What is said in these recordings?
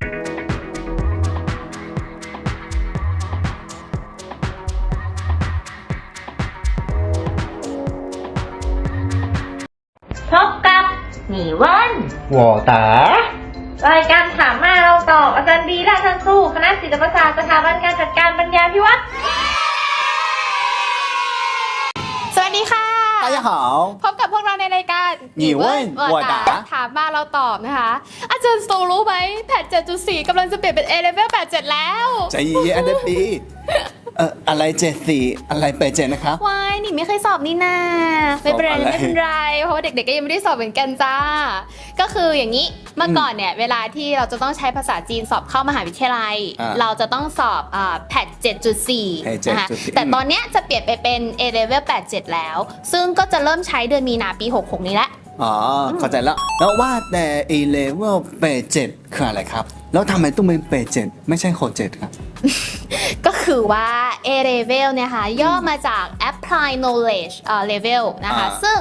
พบกับหนีเว่น我答รายการถามมาเราตอบอาจารย์ดีและอาจารย์สู้คณะศิลปศาสตร์สถาบันการจัดการปัญญาพิวัตร 家好พบกับพวกเราในรายการหนีเว้ยหนีหัวตาถามมาเราตอบนะคะ อาจารย์สตูรู้ไหมแพท7.4กำลังจะเปลี่ยนเป็น A level 87 แล้วใจเย็นๆอันเดปี เอ่ออะไรเจ็ดสี่อะไรไปดเจ็ดนะครับ วายหนิไม่เคยสอบนี่นาไม่เป็นไรสอบอะไร ไม่เป็นไร เพราะว่าเด็กๆก็ยังไม่ได้สอบเหมือนกันจ้า ก็คืออย่างนี้เมื่อก่อนเนี่ยเวลาที่เราจะต้องใช้ภาษาจีนสอบเข้ามหาวิทยาลัย อ่าเราจะต้องสอบอ่าแพท7.4แพทนะคะ7.4แต่ตอนเนี้ยจะเปลี่ยนไปเป็น A level 87 แล้ว ซึ่งก็จะเริ่มใช้เดือนมีนาปี 66 นี้แหละ อ๋อเข้าใจแล้ว แล้วว่าแต่ A level เปดเจ็ดคืออะไรครับ แล้วทำไมต้องเป็นเปดเจ็ดไม่ใช่โคเจ็ดครับ ก็ คือว่า A level เนี่ยค่ะย่อมาจาก apply knowledge เอ่อ level นะคะ อ่าซึ่ง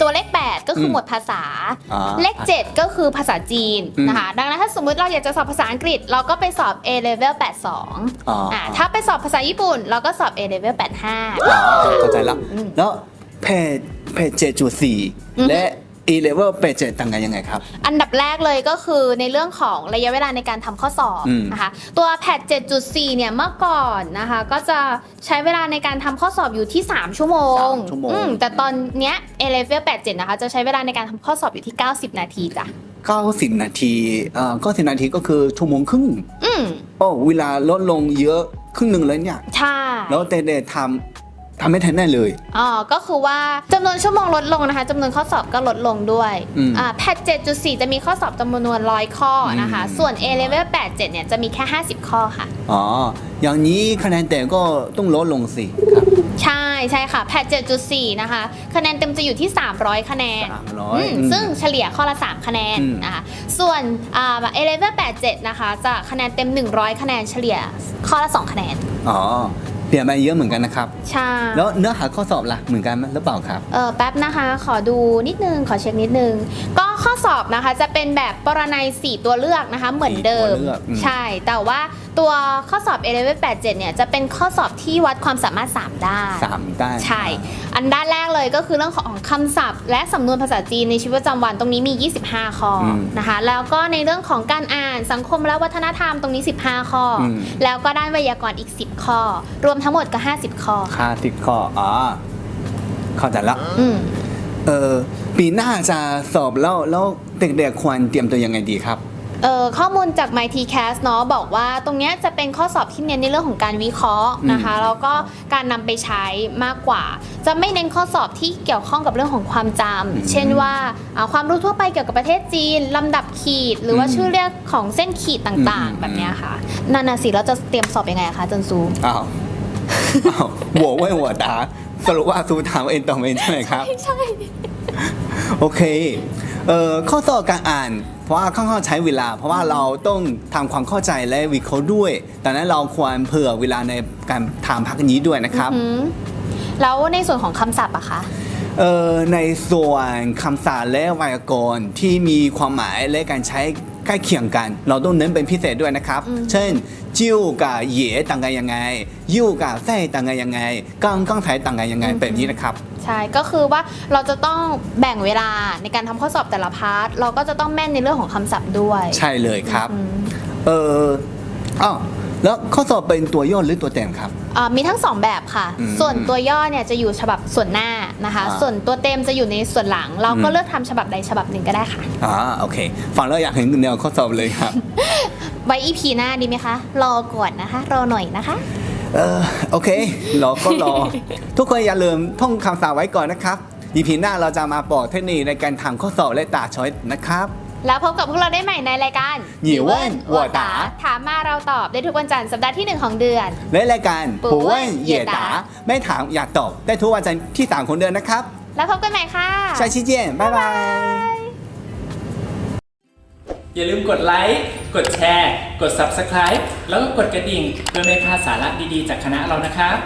ตัวเลข 8 ก็คืออมหมวดภาษา อ่าเลข 7 ก็คือภาษาจีนอืม นะคะ ดังนั้นถ้าสมมุติเราอยากจะสอบภาษาอังกฤษ เราก็ไปสอบ A level 82อ๋ออ่าถ้าไปสอบภาษาญี่ปุ่น เราก็สอบ A level 85อ๋อเข้าใจแล้วอืมแล้วเพจเพจเจ็ดจุดสี่อือฮึและ A level เปดเจ็ดต่างกันยังไงครับ อันดับแรกเลยก็คือในเรื่องของระยะเวลาในการทำข้อสอบอืม นะคะตัวแพท7.4 เนี่ยเมื่อก่อนนะคะก็จะใช้เวลาในการทำข้อสอบอยู่ที่ 3 ชั่วโมงสามชั่วโมง อืมแต่ตอนเนี้ย A level 87 นะคะจะใช้เวลาในการทำข้อสอบอยู่ที่ 90 นาทีจ้ะเก้าสิบนาทีเอ่อเก้าสิบนาทีก็คือชั่วโมงครึ่งอืมโอ้เวลาลดลงเยอะครึ่งหนึ่งเลยเนี่ย ใช่ แล้วเด็กๆทำ ทำไม่ทันได้เลย อ๋อ ก็คือว่าจำนวนชั่วโมงลดลงนะคะจำนวนข้อสอบก็ลดลงด้วยอืมอ่าแพท7.4 จะมีข้อสอบจำนวนร้อยข้อนะคะ อืม ส่วน A level 87 เนี่ยจะมีแค่ 50 ข้อค่ะ อ๋อ อย่างนี้คะแนนแต่ก็ต้องลดลงสิครับใช่ใช่ค่ะแพท7.4 นะคะ คะแนนเต็มจะอยู่ที่ 300 คะแนน สามร้ออืยมซึ่งเฉลี่ยข้อละ 3 คะแนนอืม นะคะส่วนอ่า A level 87 นะคะ จะคะแนนเต็ม 100 คะแนนเฉลี่ยข้อละ 2 คะแนน อ๋อ เปลี่ยนมาเยอะเหมือนกันนะครับ ใช่ แล้วเนื้อหาข้อสอบล่ะเหมือนกันไหมหรือเปล่าครับ เออแป๊บนะคะ ขอดูนิดนึง ขอเช็คนิดนึง ก็ข้อสอบนะคะจะเป็นแบบปรนัย 4 ตัวเลือกนะคะเหมือนเดิม สี่ตัวเลือกอืม ใช่ แต่ว่าตัวข้อสอบ A level 87เนี่ยจะเป็นข้อสอบที่วัดความสามารถ 3 ด้าน สามได้ใช่ อันด้านแรกเลยก็คือเรื่องของคำศัพท์ และสำนวนภาษาจีนในชีวิตประจำวันตรงนี้มี 25 ข้ออมนะคะ แล้วก็ในเรื่องของการอ่านสังคมและวัฒนธรรมตรงนี้ 15 ข้ออม แล้วก็ด้านไวยากรณ์อีก 10 ข้อ รวมทั้งหมดก็ 50 ข้อ ค่าติดข้ออ๋อเข้าใจแล้วอืมเออปีหน้าจะสอบแล้วแล้วเด็กๆควรเตรียมตัวยังไงดีครับ เอ่อข้อมูลจาก MyTCast เนาะบอกว่าตรงเนี้ยจะเป็นข้อสอบที่เน้นในเรื่องของการวิเคราะห์นะคะแล้วก็การนำไปใช้มากกว่า จะไม่เน้นข้อสอบที่เกี่ยวข้องกับเรื่องของความจำเช่นว่าอ่าความรู้ทั่วไปเกี่ยวกับประเทศจีนลำดับขีด หรือว่าอืมชื่อเรียกของเส้นขีดต่างอืม ๆ แบบเนี้ยค่ะนานาสิเราจะเตรียมสอบยังไงอะคะจันซู อ้าวอ้าวหัวเว่ยหัวตา สรุปว่าซูถามเองตอบเองใช่ไหมครับ ใช่โอเคเอ่อข้อสอบการอ่าน เพราะว่าค่อนข้างใช้เวลา เพราะว่าเราต้องทำความเข้าใจและวิเคราะห์ด้วยดังนั้นเราควรเผื่อเวลาในการทำพักนี้ด้วยนะครับอืมแล้วในส่วนของคำศัพท์อะคะเอ่อในส่วนคำศัพท์และไวยากรณ์ที่มีความหมายและการใช้ใก ล้เคียงกัน เราต้องเน้นเป็นพิเศษด้วยนะครับ เช่นจิ้วกับเหย่ต่างกันยังไงยู่กับไส้ต่างกันยังไงกังกังไถต่างกันยังไงแบบนี้นะครับใช่ก็คือว่าเราจะต้องแบ่งเวลาในการทำข้อสอบแต่ละพาร์ทเราก็จะต้องแม่นในเรื่องของคำศัพท์ด้วย ใช่เลยครับอืมเอออ้าว แล้วข้อสอบเป็นตัวย่อหรือตัวเต็มครับอ่ามีทั้งสองแบบค่ะ อืมส่วนตัวย่อเนี่ยจะอยู่ฉบับส่วนหน้านะคะ อ่า ส่วนตัวเต็มจะอยู่ในส่วนหลัง เราก็อืมเลือกทำฉบับใดฉบับหนึ่งก็ได้ค่ะ อ่าโอเคฟังแล้วอยากเห็นแนวข้อสอบเลยครับ ไว้อีพีหน้าดีไหมคะ รอก่อนนะคะ รอหน่อยนะคะ เออโอเครอก็รอ ทุกคนอย่าลืมท่องคำศัพท์ไว้ก่อนนะครับ อีพีหน้าเราจะมาบอกเทคนิคในการทำข้อสอบและตาช้อยนะครับ แล้วพบกับพวกเราได้ใหม่ในรายการหยี่เว่นหัวตาถามมาเราตอบได้ทุกวันจันทร์สัปดาห์ที่หนึ่งของเดือน และรายการปู่ปู่เว่เว่นนเหเหย่ย่ตาตาไม่ถามอยากตอบได้ทุกวันจันทร์ที่สามของเดือนนะครับ แล้วพบกันใหม่ค่ะชาชิเจียนบ๊ายบายอย่าลืมกดไลค์กดแชร์ กด Subscribe แล้วก็กดกระดิ่งเพื่อไม่พลาดสาระดีๆ จากคณะเรานะครับ